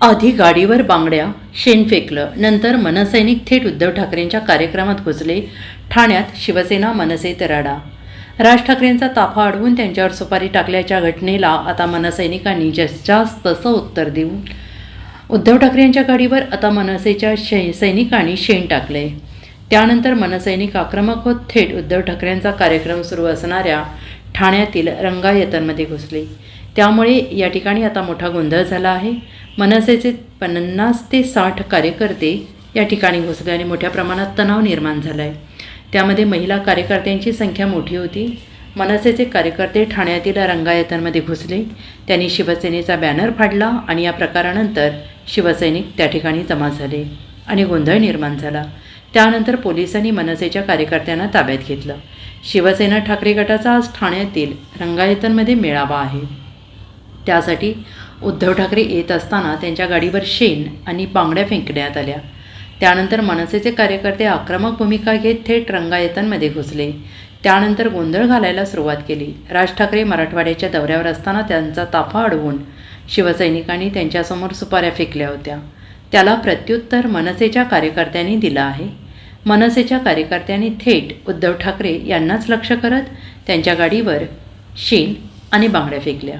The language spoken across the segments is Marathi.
आधी गाडीवर बांगड्या शेण फेकलं नंतर मनसैनिक थेट उद्धव ठाकरेंच्या कार्यक्रमात घुसले ठाण्यात शिवसेना मनसे तराडा. राज ठाकरेंचा ताफा अडवून त्यांच्यावर सुपारी टाकल्याच्या घटनेला आता मनसैनिकांनी जास्तीत तसं उत्तर देऊन उद्धव ठाकरे यांच्या गाडीवर आता मनसेच्या शै सैनिकांनी शेण टाकले. त्यानंतर मनसैनिक आक्रमक होत थेट उद्धव ठाकरेंचा कार्यक्रम सुरू असणाऱ्या ठाण्यातील रंगायतनमध्ये घुसले. त्यामुळे या ठिकाणी आता मोठा गोंधळ झाला आहे. मनसेचे पन्नास ते साठ कार्यकर्ते या ठिकाणी घुसले आणि मोठ्या प्रमाणात तणाव निर्माण झाला आहे त्यामध्ये महिला कार्यकर्त्यांची संख्या मोठी होती. मनसेचे कार्यकर्ते ठाण्यातील रंगायतनमध्ये घुसले. त्यांनी शिवसेनेचा बॅनर फाडला आणि या प्रकारानंतर शिवसैनिक त्या ठिकाणी जमा झाले आणि गोंधळ निर्माण झाला. त्यानंतर पोलिसांनी मनसेच्या कार्यकर्त्यांना ताब्यात घेतलं. शिवसेना ठाकरे गटाचा आज ठाण्यातील रंगायतनमध्ये मेळावा आहे. त्यासाठी उद्धव ठाकरे येत असताना त्यांच्या गाडीवर शेण आणि बांगड्या फेकण्यात आल्या. त्यानंतर मनसेचे कार्यकर्ते आक्रमक भूमिका घेत थेट रंगायतनमध्ये घुसले. त्यानंतर गोंधळ घालायला सुरुवात केली. राज ठाकरे मराठवाड्याच्या दौऱ्यावर असताना त्यांचा ताफा अडवून शिवसैनिकांनी त्यांच्यासमोर सुपाऱ्या फेकल्या होत्या. त्याला प्रत्युत्तर मनसेच्या कार्यकर्त्यांनी दिलं आहे. मनसेच्या कार्यकर्त्यांनी थेट उद्धव ठाकरे यांनाच लक्ष करत त्यांच्या गाडीवर शेण आणि बांगड्या फेकल्या.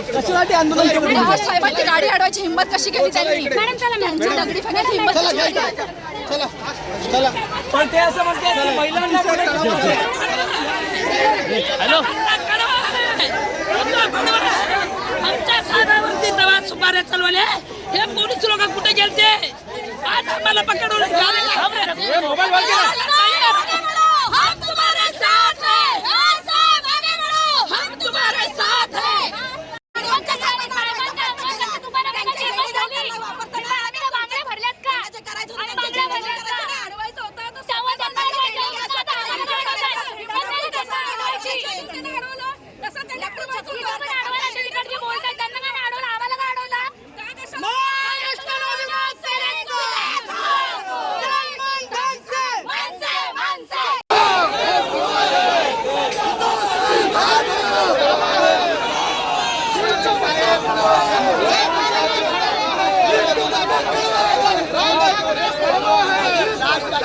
कशासाठी आंदोलन केलं तुम्ही? राज साहेबांनी गाडी अडवायची हिंमत कशी केली त्यांनी? त्यांची दगडी फेकायची हिंमत कशी केली चला पण ते असं म्हणतात की महिलांना आमच्या साहेबावरती दवा सुपाऱ्या चालवल्या. हे पोलीस लोक कुठे गेलते? आज आम्हाला पकडून मोबाईल हम तुम्हारे साथ हैं राज साहेब आगे बढ़ो हम तुम्हारे साथ हैं हा शेण ना त्या तोंडाला लावला तोंडाला हा शेण कोणी केला ना त्या तोंडाला लावला तोंडाला डायरेक्टली एवढं लक्षात ठेवा फक्त तुम्ही शेण बोलला ना, आम्ही लावलं नाही हे. तुमचं घ्या आम्ही हे कोणी केलं हे काय कोणी केलं? हे कोणी केलं कोणी नाही केलं कोणतं काम नाही कोण कुठला नव्हता उद्धव साहेब आहे संतोष चोवीसला चोवीसला